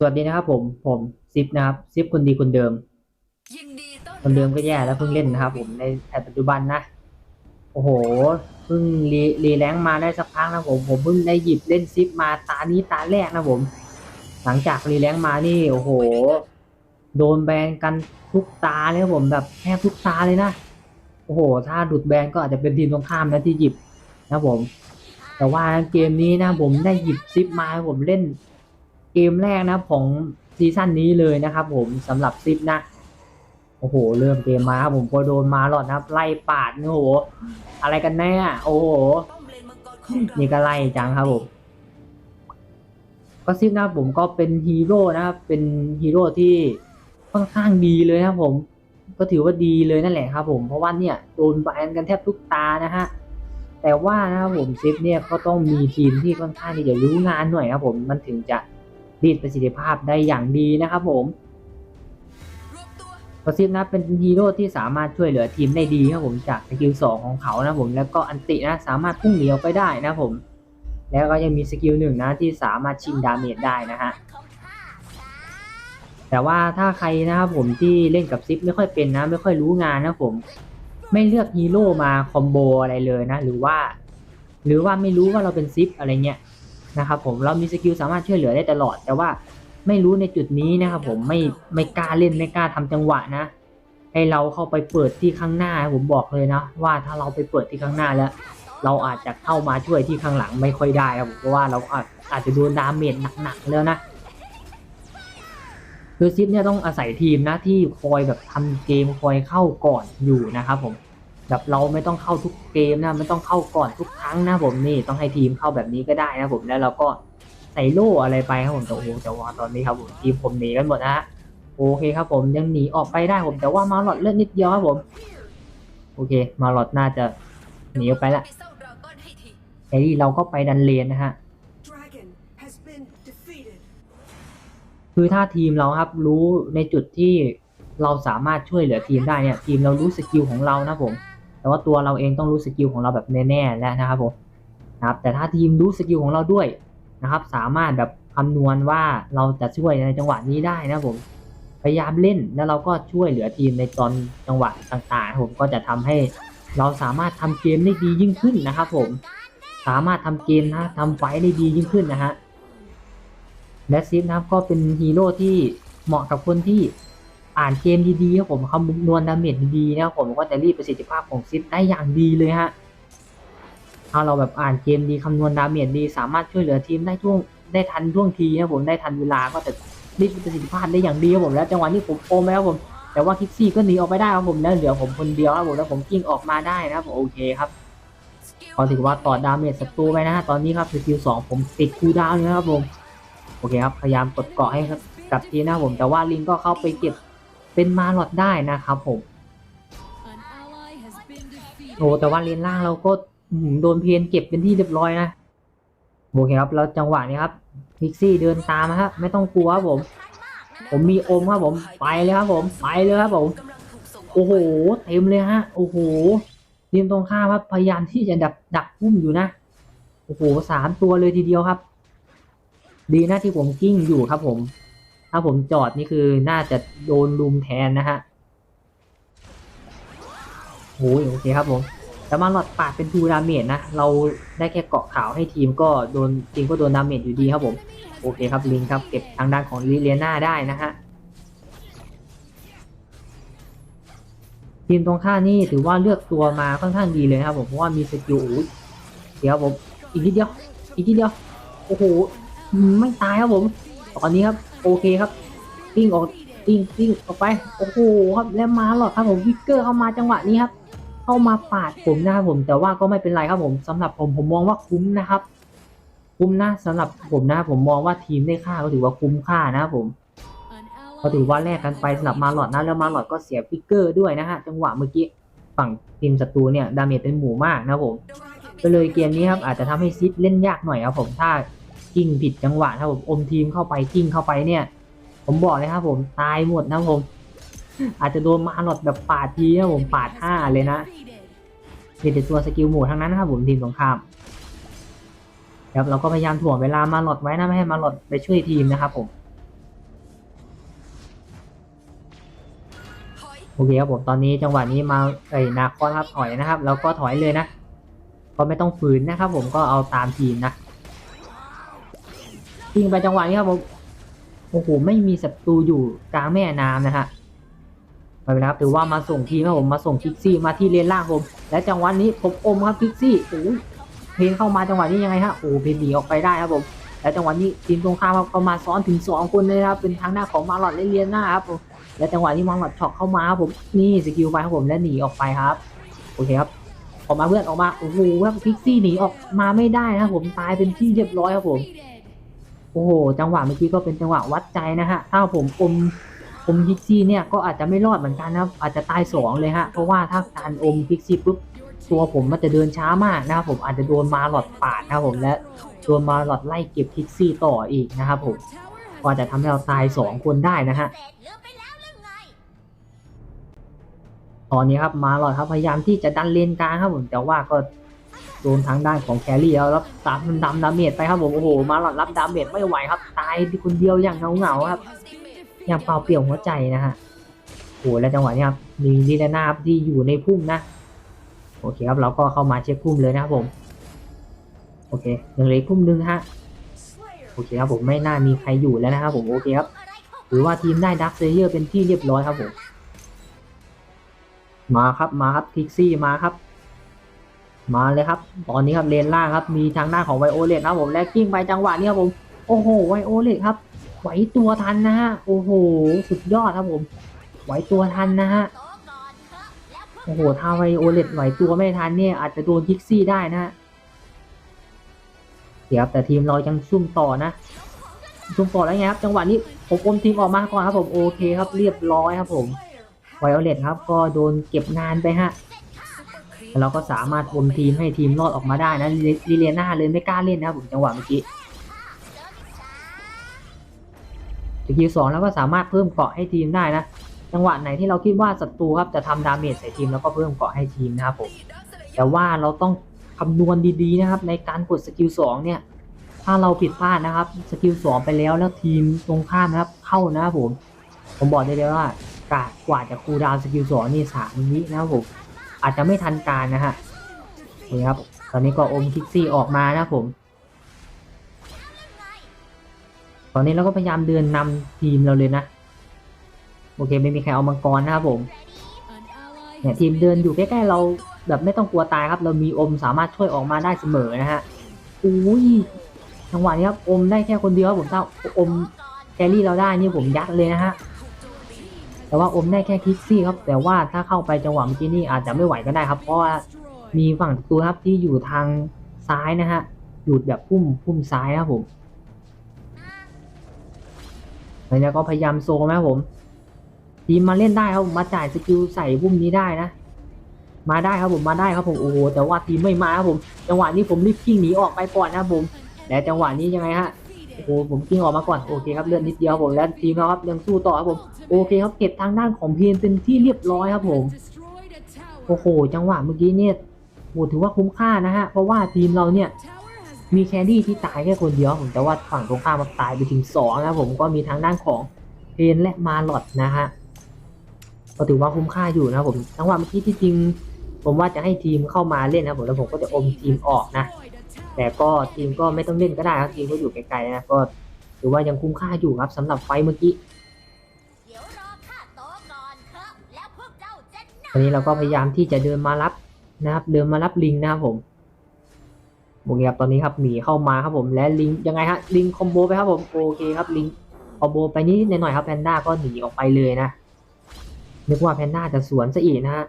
สวัสดีนะครับผมผมซิปนะครับซิปคนดีคนเดิม คนเดิมก็แย่แล้วเพิ่งเล่นนะครับผมในแอปปัจจุบันนะ โอ้โหเพิ่งรีรีแรงมาได้สักพักนะผมผมเพิ่งได้หยิบเล่นซิปมาตานี้ตาแรกนะผม หลังจากรีแรงมานี่โอ้โห โดนแบนกันทุกตาเลยครับผมแบบแทบทุกตาเลยนะโอ้โห ถ้าหลุดแบนก็อาจจะเป็นทีมตรงข้ามนะที่หยิบนะผม แต่ว่าเกมนี้นะผมได้หยิบซิปมาผมเล่น เกมแรกนะของซีซั่นนี้เลยนะครับผมสำหรับซิปนะโอ้โห เริ่มเกมมาครับผมพอโดนมาหลอดนะครับไล่ปาดนี่โอ้โห อะไรกันแน่โอ้โห นี่ก็ไล่จังครับผมก็ซิปนะผมก็เป็นฮีโร่นะครับเป็นฮีโร่ที่ค่อนข้างดีเลยนะครับผม ก็ถือว่าดีเลยนั่นแหละครับผมเพราะว่าเนี่ยโดนแบนกันแทบทุกตานะฮะแต่ว่านะครับผมซิปเนี่ยก็ต้องมีทีมที่ค่อนข้างที่จะรู้งานหน่อยครับผมมันถึงจะ รีดประสิทธิภาพได้อย่างดีนะครับผมรวมตัวกระซิบนะเป็นฮีโร่ที่สามารถช่วยเหลือทีมได้ดีครับผมจากสกิลสองของเขานะผมแล้วก็อันตินะสามารถพุ่งเหนียวไปได้นะผม แล้วก็ยังมีสกิลหนึ่งนะที่สามารถชิงดาเมจได้นะฮะแต่ว่าถ้าใครนะครับผมที่เล่นกับซิปไม่ค่อยเป็นนะ ไม่ค่อยรู้งานนะผม ไม่เลือกฮีโร่มาคอมโบอะไรเลยนะ หรือว่า หรือว่าไม่รู้ว่าเราเป็นซิปอะไรเงี้ย นะครับผมเรามีสกิลสามารถช่วยเหลือได้ตลอด แต่ว่าไม่รู้ในจุดนี้นะครับผมไม่ไม่กล้าเล่นไม่กล้าทำจังหวะนะ ให้เราเข้าไปเปิดที่ข้างหน้าผมบอกเลยนะ ว่าถ้าเราไปเปิดที่ข้างหน้าแล้ว เราอาจจะเข้ามาช่วยที่ข้างหลังไม่ค่อยได้ครับผมเพราะว่าเราอาจอาจจะโดนดาเมจหนักๆแล้วนะคือซิปเนี่ยต้องอาศัยทีมนะที่คอยแบบทำเกมคอยเข้าก่อนอยู่นะครับผม แบบเราไม่ต้องเข้าทุกเกมนะไม่ต้องเข้าก่อนทุกครั้งนะผมนี่ต้องให้ทีมเข้าแบบนี้ก็ได้นะผมแล้วเราก็ใส่โล่อะไรไปครับผมแต่โอ้โหแต่ว่าตอนนี้ครับผมทีมผมหนีกันหมดนะฮะโอเคครับผมยังหนีออกไปได้ผมแต่ว่ามาหลอดเลือดนิดเดียวครับผม โอเค มาหลอดน่าจะหนีออกไปละไปเศร้าดราก้อนให้ทีแต่ที่เราก็ไปดันเลนนะฮะ Dragon has been defeated. คือถ้าทีมเราครับรู้ในจุดที่เราสามารถช่วยเหลือทีมได้เนี่ยทีมเรารู้สกิลของเรานะผม แต่ว่าตัวเราเองต้องรู้สกิลของเราแบบแน่ๆแล้วนะครับผมนะครับแต่ถ้าทีมรู้สกิลของเราด้วยนะครับ สามารถแบบคำนวณว่าเราจะช่วยในจังหวะนี้ได้นะผมพยายามเล่นแล้วเราก็ช่วยเหลือทีมในตอนจังหวะต่างๆ ผมก็จะทำให้เราสามารถทำเกมได้ดียิ่งขึ้นนะครับผมสามารถทำเกมนะทำไฟท์ได้ดียิ่งขึ้นนะฮะและซิฟนะครับก็เป็นฮีโร่ที่เหมาะกับคนที่ อ่านเกมดีๆครับผมคำนวณดาเมจดีๆนะครับผมก็จะรีดประสิทธิภาพของซิฟได้อย่างดีเลยฮะถ้าเราแบบอ่านเกมดีคำนวณดาเมจดี สามารถช่วยเหลือทีมได้ช่วงได้ทันช่วงทีนะผมได้ทันเวลาก็จะรีดประสิทธิภาพได้อย่างดีครับผมแล้วจังหวะนี้ผมโอมไปแล้วผม แต่ว่าคิกซี่ก็หนีออกไปได้ครับผมแล้วเหลือผมคนเดียวครับผมแล้วผมกิ้งออกมาได้นะครับโอเคครับสกิลก็ถือว่าต่อดาเมจศัตรูไปนะฮะตอนนี้ครับสกิลสองผมติดคูดาวน์นะครับผมโอเคครับพยายามกดเกาะให้ครับกับทีนะครับผมแต่ว่าลิงก็เข้าไปเก็บ เป็นมาหลอดได้นะครับผมโอ้แต่ว่าเลนล่างเราก็โดนเพียนเก็บเป็นที่เรียบร้อยนะโอเคครับแล้วจังหวะนี้ครับพิกซี่เดินตามนะครับไม่ต้องกลัวครับผม ผมมีอมครับผมไปเลยครับผมไปเลยครับผมโอ้โหเต็มเลยฮะโอ้โหทีมตรงข้ามครับพยายามที่จะดักดักพุ่มอยู่นะโอ้โหสามตัวเลยทีเดียวครับ ดีนะที่ผมกิ้งอยู่ครับผม ถ้าผมจอดนี่คือน่าจะโดนลุมแทนนะฮะโอ้ยโอเคครับผมแต่มาหลอดปาดเป็นทูดาเมจนะ เราได้แค่เกาะขาวให้ทีมก็โดนทีมก็โดนดาเมจอยู่ดีครับผม โอเคครับลิงครับเก็บทางด้านของลิเลียนาได้นะฮะทีมตรงข้านี่ถือว่าเลือกตัวมาค่อนข้างดีเลยครับผมเพราะว่ามีสกิลโอ้ยเดี๋ยวผมอีกนิดเดียวอีกนิดเดียวโอ้โหไม่ตายครับผม ตอนนี้ครับ โอเคครับปิ้งออกปิ้งปิ้งออกไปโอ้โหครับแล้วมาหลอดครับผมวิกเกอร์เข้ามาจังหวะนี้ครับ เข้ามาปาดผมนะครับผม แต่ว่าก็ไม่เป็นไรครับผมสำหรับผมผมมองว่าคุ้มนะครับ คุ้มนะสำหรับผมนะผมมองว่าทีมได้ค่าก็ถือว่าคุ้มค่านะครับผมก็ถือว่าแลกกันไปสำหรับมาหลอดนะแล้วมาหลอดก็เสียฟิกเกอร์ด้วยนะฮะจังหวะเมื่อกี้ฝั่งทีมศัตรูเนี่ยดาเมจเป็นหมู่มากนะครับผมก็เลยเกมนี้ครับอาจจะทำให้ซิปเล่นยากหน่อยครับผมถ้า กิ้งผิดจังหวะครับผมอมทีมเข้าไปกิ้งเข้าไปเนี่ย ผมบอกเลยครับผมตายหมดนะผม อาจจะโดนมาหลอดแบบปาดทีนะผมปาดห้าเลยนะเด็ดตัวสกิลหมู่ทั้งนั้นนะครับผมทีมสงครามครับเราก็พยายามถ่วงเวลามาหลอดไว้นะไม่ให้มาหลอดไปช่วยทีมนะครับผมโอเคครับผมตอนนี้จังหวะนี้มาไอ้นาคอนครับถอยนะครับ แล้วก็ถอยเลยนะ ก็ไม่ต้องฝืนนะครับผมก็เอาตามทีมนะ ยิงไปจังหวะนี้ครับผมโอ้โหไม่มีศัตรูอยู่กลางแม่น้ำนะฮะไม่เป็นไรครับถือว่ามาส่งทีมครับผมมาส่งคิกซี่มาที่เลนล่างผมและจังหวะนี้ผมอมครับคิกซี่โอ้เพนเข้ามาจังหวะนี้ยังไงฮะโอ้เพนหนีออกไปได้ครับผมและจังหวะนี้ทีมตรงข้ามครับก็มาซ้อนถึงสองคนเลยครับเป็นทางหน้าของมาลอดและเลียนหน้าครับผมและจังหวะนี้มองหลอดช็อกเข้ามาครับผมนี่สกิลไปครับผมและหนีออกไปครับโอเคครับออกมาเพื่อนออกมาโอ้โหครับพิกซี่หนีออกมาไม่ได้นะครับผมตายเป็นที่เรียบร้อยครับผม โอ้โห จังหวะเมื่อกี้ก็เป็นจังหวะวัดใจนะฮะ ถ้าผมอมอมพิกซี่เนี่ยก็อาจจะไม่รอดเหมือนกันนะครับ อาจจะตายสองเลยฮะ เพราะว่าถ้าการอมพิกซี่ปุ๊บตัวผมมันจะเดินช้ามากนะครับผมอาจจะโดนมาหลอดปาดนะครับผมและโดนมาหลอดไล่เก็บพิกซี่ต่ออีกนะครับผมก็อาจะทำให้เราตายสองคนได้นะฮะตอนนี้ครับมาหลอดครับพยายามที่จะดันเลนกลางครับผมแต่ว่าก็ โดนทางด้านของแครี่แล้วรับตามดำดาเมจไปครับผมโอ้โหมาหลอดรับดาเมจไม่ไหวครับ ตายคนเดียวอย่างเงาเงาครับอย่างเปล่าเปลี่ยวหัวใจนะฮะโอ้โหและจังหวะนี้ครับมีลิเลนาครับที่อยู่ในพุ่มนะโอเคครับเราก็เข้ามาเช็คพุ่มเลยนะครับผมโอเคยังเหลือพุ่มหนึงฮะโอเคครับผมไม่น่ามีใครอยู่แล้วนะครับผมโอเคครับถือว่าทีมได้ดักเซเยอร์เป็นที่เรียบร้อยครับผมมาครับมาครับพิกซี่มาครับ มาเลยครับ ตอนนี้ครับเลนล่างครับ มีทางหน้าของไวโอเลตนะครับผมและกิ้งไปจังหวะนี้ครับผม โอ้โห ไวโอเลตครับ ไหวตัวทันนะฮะ โอ้โห สุดยอดครับผม ไหวตัวทันนะฮะ โอ้โห ถ้าไวโอเลตไหวตัวไม่ทันเนี่ยอาจจะโดนพิกซี่ได้นะฮะเดี๋ยวครับแต่ทีมเรายังซุ่มต่อนะ ซุ่มต่อแล้วไงครับ จังหวะนี้ผมอมทีมออกมาก่อนครับผม โอเคครับ เรียบร้อยครับผม ไวโอเลตครับ ก็โดนเก็บงานไปฮะ แล้วเราก็สามารถอมทีมให้ทีมรอดออกมาได้นะลิเลียน่าเลยไม่กล้าเล่นนะครับผมจังหวะเมื่อกี้สกิลสองแล้วก็สามารถเพิ่มเกาะให้ทีมได้นะ จังหวะไหนที่เราคิดว่าศัตรูครับจะทำดาเมจใส่ทีมแล้วก็เพิ่มเกาะให้ทีมนะครับผมแต่ว่าเราต้องคำนวณดีๆนะครับในการกดสกิลสองเนี่ยถ้าเราผิดพลาดนะครับสกิลสองไปแล้วแล้วทีมตรงข้ามนะครับเข้านะครับผมผมบอกได้เลยว่ากว่ากว่าจะคูลดาวน์สกิลสองนี่สามวินะครับผม อาจจะไม่ทันการนะฮะนี่ครับ ตอนนี้ก็อมคิกซี่ออกมานะผม ตอนนี้เราก็พยายามเดินนำทีมเราเลยนะ โอเคไม่มีใครเอามังกรนะครับผม เนี่ยทีมเดินอยู่ใกล้ๆเราแบบไม่ต้องกลัวตายครับ เรามีอมสามารถช่วยออกมาได้เสมอนะฮะอุ้ยจังหวะนี้ครับอมได้แค่คนเดียวครับผมถ้าอมแครี่เราได้นี่ผมยัดเลยนะฮะ แต่ว่าอมได้แค่คิกซี่ครับ แต่ว่าถ้าเข้าไปจังหวะเมื่อกี้นี่อาจจะไม่ไหวก็ได้ครับ เพราะว่ามีฝั่งตัวครับที่อยู่ทางซ้ายนะฮะอยู่แบบพุ่มพุ่มซ้ายนะครับผมแล้วก็พยายามโซมนะผม ทีมมาเล่นได้ครับมาจ่ายสกิลใส่พุ่มนี้ได้นะ มาได้ครับผมมาได้ครับผมโอ้โหแต่ว่าทีมไม่มาครับผม จังหวะนี้ผมรีบกิ้งหนีออกไปก่อนนะครับผมและจังหวะนี้ยังไงฮะ โอ้โหผมกิ้งออกมาก่อนโอเคครับเลือดนิดเดียวผมและทีมเราครับยังสู้ต่อครับผมโอเคครับเก็บทางด้านของเพนเป็นที่เรียบร้อยครับผมโอ้โหจังหวะเมื่อกี้เนี่ยโหถือว่าคุ้มค่านะฮะเพราะว่าทีมเราเนี่ยมีแครี่ที่ตายแค่คนเดียวผมแต่ว่าฝั่งตรงข้ามมันตายไปถึงสองนะผมก็มีทางด้านของเพนและมาลอดนะฮะก็ถือว่าคุ้มค่าอยู่นะผมจังหวะเมื่อกี้ที่จริง ผมว่าจะให้ทีมเข้ามาเล่นนะผมแล้วผมก็จะอมทีมออกนะ แต่ก็ทีมก็ไม่ต้องเล่นก็ได้ครับทีมก็อยู่ไกลๆนะก็ถือว่ายังคุ้มค่าอยู่ครับสำหรับไฟท์เมื่อกี้เดี๋ยวรอข้าโตก่อนเถอะแล้วพวกเจ้าจะตอนนี้เราก็พยายามที่จะเดินมารับนะครับ เดินมารับลิงนะครับผมโอเคครับตอนนี้ครับหมีเข้ามาครับผมและลิงยังไงฮะลิงคอมโบไปครับผมโอเคครับลิงคอมโบไปนิดๆหน่อยๆครับแพนด้าก็หนีออกไปเลยนะนึกว่าแพนด้าจะสวนซะอีกนะฮะ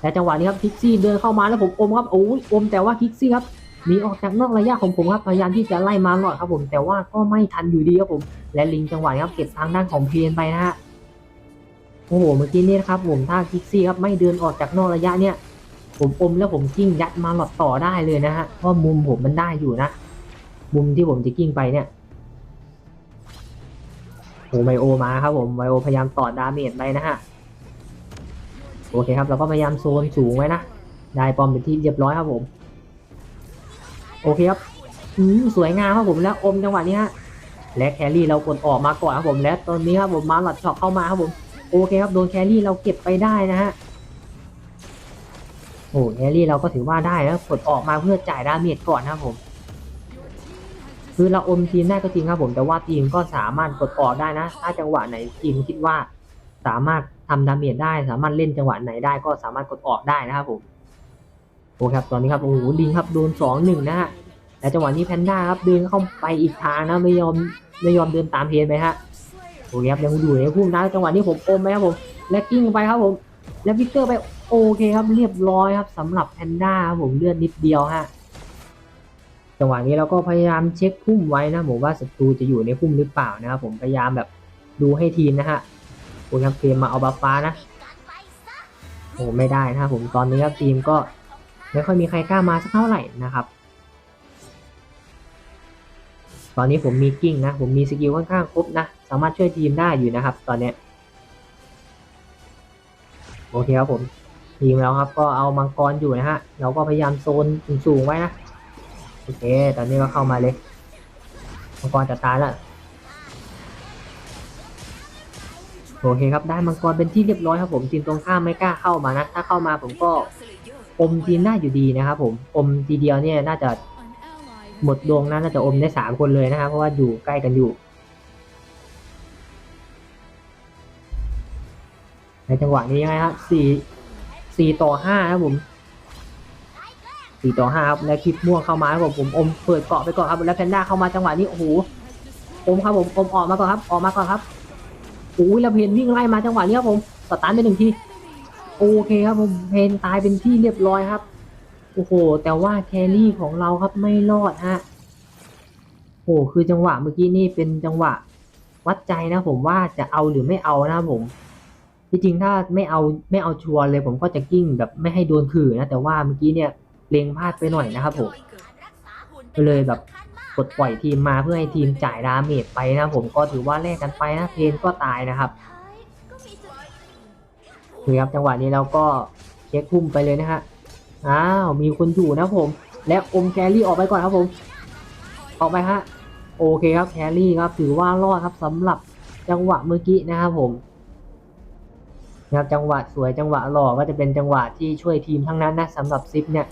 และจังหวะนี้ครับคิกซี่เดินเข้ามาแล้วผมอมครับโอ้ยอมแต่ว่าคิกซี่ครับ หนีออกจากนอกระยะของผมครับพยายามที่จะไล่มาหลอดครับผม แต่ว่าก็ไม่ทันอยู่ดีครับผม และลิงจังหวะครับเก็บทางด้านของเพนไปนะฮะโอ้โหเมื่อกี้นี่นะครับผมถ้าคิกซี่ครับไม่เดินออกจากนอกระยะเนี่ยผมอมแล้วผมกิ้งยัดมาหลอดต่อได้เลยนะฮะเพราะมุมผมมันได้อยู่นะ มุมที่ผมจะกิ้งไปเนี่ยโอ้ไมโอมาครับผมไมโอพยายามต่อดาเมจไปนะฮะโอเคครับเราก็พยายามโซนสูงไว้นะได้ปอมเป็นที่เรียบร้อยครับผม โอเคครับอืมสวยงามครับผมแล้วอมจังหวะนี้ฮะและแครี่เรากดออกมาก่อนครับผมและตอนนี้ครับผมมาหลอดช็อตเข้ามาครับผมโอเคครับโดนแครี่เราเก็บไปได้นะฮะโอ้แครี่เราก็ถือว่าได้แล้วกดออกมาเพื่อจ่ายดาเมจก่อนนะครับผมคือเราอมทีมได้ก็จริงครับผมแต่ว่าทีมก็สามารถกดออกได้นะ ถ้าจังหวะไหนทีมคิดว่าสามารถทำดาเมจได้ สามารถเล่นจังหวะไหนได้ก็สามารถกดออกได้นะครับผม โอ้คครับตอนนี้ครับโอ้โหลิงครับโดนสองหนึ่งนะฮะแต่จังหวะนี้แพนด้าครับเดินเข้าไปอีกทางนะไม่ยอมไม่ยอมเดินตามเพนไปฮะโอเคครับยังอยู่ในพุ่มนะจังหวะนี้ผมอมไปครับผมและกิ้งไปครับผม และวิกเตอร์ไปโอเคครับเรียบร้อยครับสำหรับแพนด้าครับผมเลือดนิดเดียวฮะจังหวะนี้เราก็พยายามเช็คพุ่มไว้นะผมว่าศัตรูจะอยู่ในพุ่มหรือเปล่านะครับผมพยายามแบบดูให้ทีมนะฮะโอ้ยครับเกมมาเอาบาฟ้านะโอ้ไม่ได้นะครับผมตอนนี้ครับทีมก็ ไม่ค่อยมีใครกล้ามาสักเท่าไหร่นะครับ ตอนนี้ผมมีกิ้งนะ ผมมีสกิลค่อนข้างครบนะ สามารถช่วยทีมได้อยู่นะครับ ตอนเนี้ยโอเคครับผม ทีมเราครับ ก็เอามังกรอยู่นะฮะ เราก็พยายามโซนสูงๆไว้นะ โอเค ตอนนี้ก็เข้ามาเลย มังกรจะตายแล้วโอเคครับ ได้มังกรเป็นที่เรียบร้อยครับผม ทีมตรงข้ามไม่กล้าเข้ามานะ ถ้าเข้ามาผมก็ อมทีมได้อยู่ดีนะครับผมอมทีเดียวเนี่ยน่าจะหมดดวงนะน่าจะอมได้สามคนเลยนะครับ เพราะว่าอยู่ใกล้กันอยู่ในจังหวะนี้นะครับสี่สี่ต่อห้าครับผมสี่ต่อห้าครับแล้วคลิปม่วงเข้ามาครับผมผมอมเปิดเกาะไปก่อนครับแล้วแพนด้าเข้ามาจังหวะนี้โอ้โหอมครับผมอมออกมาก่อนครับ ออกมาก่อนครับโอ้ยแล้วเพนวิ่งไล่มาจังหวะนี้ครับผมสตาร์ทไปหนึ่งที โอเคครับผมเพนตายเป็นที่เรียบร้อยครับ โอ้โห แต่ว่าแครี่ของเราครับไม่รอดฮะโอ้โหคือจังหวะเมื่อกี้นี่เป็นจังหวะวัดใจนะผมว่าจะเอาหรือไม่เอานะครับผมที่จริงถ้าไม่เอาไม่เอาชัวร์เลย ผมก็จะกิ้งแบบไม่ให้โดนขื่อนะแต่ว่าเมื่อกี้เนี่ยเลงพลาดไปหน่อยนะครับผมก็เลยแบบกดปล่อยทีมมาเพื่อให้ทีมจ่ายดาเมจไปนะผมก็ถือว่าแลกกันไปนะเพนก็ตายนะครับ คือครับจังหวะนี้เราก็เช็คพุ่มไปเลยนะฮะอ้าวมีคนอยู่นะผม และอมแครี่ออกไปก่อนครับผม ออกไปฮะโอเคครับแครี่ครับถือว่ารอดครับสำหรับจังหวะเมื่อกี้นะครับผมนะครับจังหวะสวยจังหวะหล่อก็จะเป็นจังหวะที่ช่วยทีมทั้งนั้นนะสำหรับซิปเนี่ย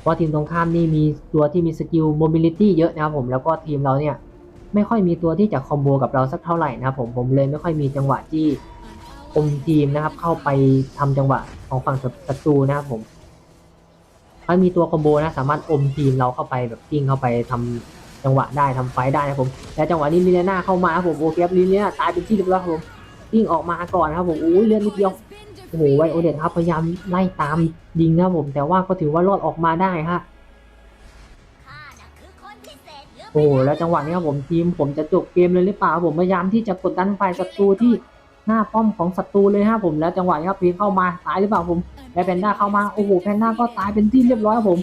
เพราะทีมตรงข้ามนี่มีตัวที่มีสกิลโมบิลิตี้เยอะนะครับผมแล้วก็ทีมเราเนี่ยไม่ค่อยมีตัวที่จะคอมโบกับเราสักเท่าไหร่นะครับผมผมเลยไม่ค่อยมีจังหวะที่ อมทีมนะครับ เข้าไปทำจังหวะของฝั่งศัตรูนะครับผมถ้ามีตัวคอมโบนะ สามารถอมทีมเราเข้าไปแบบกิ้งเข้าไปทำจังหวะได้ทำไฟได้นะผม และจังหวะนี้ลิเลียนาเข้ามาครับผมโอเคครับลิเลียนาตายเป็นที่เรียบร้อยครับผมกิ้งออกมาก่อนครับผมอุ้ยเลือดนิดเดียวโอ้โหไวโอเดตครับพยายามไล่ตามยิงนะครับผม แต่ว่าก็ถือว่ารอดออกมาได้ฮะข้าน่ะคือคนพิเศษเหลือโอ้โหแล้วจังหวะนี้ครับผมทีมผมจะจบเกมเลยหรือเปล่าผมพยายามที่จะกดดันฝ่ายศัตรูที่ หน้าป้อมของศัตรูเลยครับผมแล้วจังหวะนี้ครับพีเข้ามาตายหรือเปล่าผมและแพนด้าเข้ามาโอ้โหแพนด้าก็ตายเป็นที่เรียบร้อยครับผม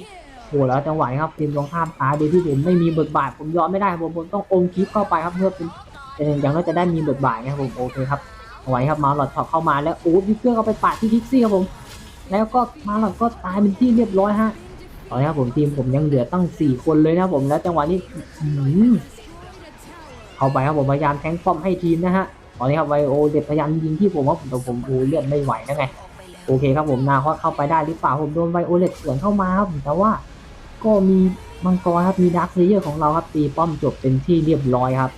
โอ้โหแล้วจังหวะนี้ครับทีมตรงข้ามตายโดยที่ผมไม่มีบทบาทผมยอมไม่ได้ครับผมผมต้องอมคลิปเข้าไปครับเพื่อเป็นอย่างน้อยจะได้มีบทบาทนะครับผมโอเคครับเอาไว้ครับมาหลอดช็อตเข้ามาแล้วโอ้วิกเกอร์เอาไปปาดที่คิกซี่ครับผมแล้วก็มาหลอดก็ตายเป็นที่เรียบร้อยฮะตอนนี้ครับผมทีมผมยังเหลือตั้งสี่คนเลยนะครับผมแล้วจังหวะนี้เข้าไปครับผมพยายามแทงป้อมให้ทีมนะฮะ ตอนนี้ครับไวโอเด็ดพยายามยิงที่ผมว่าผมแต่ผมโอ้เลือดไม่ไหวนะไงออกไปแล้วโอเคครับผมนาคอสเข้าไปได้หรือเปล่าผมโดนไวโอเลตสวนเข้ามาครับผมแต่ว่าก็มีมังกรครับมีดาร์คเลเยอร์ของเราครับตีป้อมจบเป็นที่เรียบร้อยครับ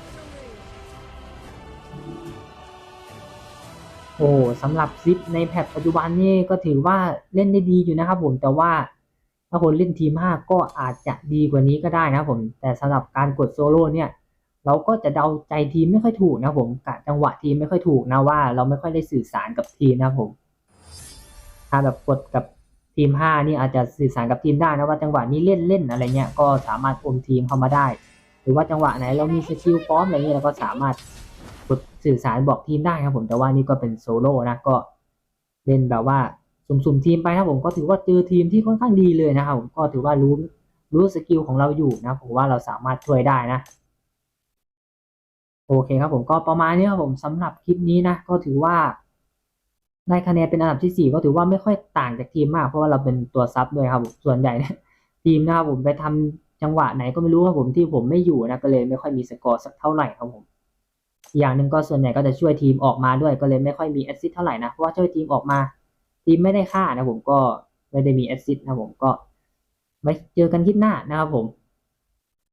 โอ้สำหรับซิปในแพทปัจจุบันนี่ก็ถือว่าเล่นได้ดีอยู่นะครับผมแต่ว่าถ้าคนเล่นทีม 5 ก็อาจจะดีกว่านี้ก็ได้นะครับผม แต่สำหรับการกดโซโล่เนี่ย เราก็จะเดาใจทีมไม่ค่อยถูกนะผมกะจังหวะทีมไม่ค่อยถูกนะว่า เราไม่ค่อยได้สื่อสารกับทีมนะผม ถ้าแบบกดกับทีม5นี่อาจจะสื่อสารกับทีมได้นะว่าจังหวะนี้เล่นเล่นอะไรเงี้ยก็สามารถอมทีมเข้ามาได้ หรือว่าจังหวะไหนเรามีสกิลพร้อมอะไรเงี้ยเราก็สามารถกดสื่อสารบอกทีมได้ครับผมแต่ว่านี่ก็เป็นโซโล่นะก็เล่นแบบว่าสุ่มๆทีมไปนะผมก็ถือว่าเจอทีมที่ค่อนข้างดีเลยนะครับผมก็ถือว่ารู้รู้สกิลของเราอยู่นะผมว่าเราสามารถช่วยได้นะ โอเคครับผมก็ประมาณนี้ครับผมสำหรับคลิปนี้นะก็ถือว่าได้คะแนนเป็นอันดับที่สี่ก็ถือว่าไม่ค่อยต่างจากทีมมาก เพราะว่าเราเป็นตัวซับด้วยครับผมส่วนใหญ่เนี่ยทีมนะครับผมไปทำจังหวะไหนก็ไม่รู้ครับผมที่ผมไม่อยู่นะก็เลยไม่ค่อยมีสกอร์สักเท่าไหร่ครับผม อย่างหนึ่งก็ส่วนใหญ่ก็จะช่วยทีมออกมาด้วยก็เลยไม่ค่อยมีแอสซิสเท่าไหร่นะเพราะว่าช่วยทีมออกมา ทีมไม่ได้ค่านะผมก็ไม่ได้มีแอสซิสนะผมก็ไว้เจอกันคลิปหน้านะครับผม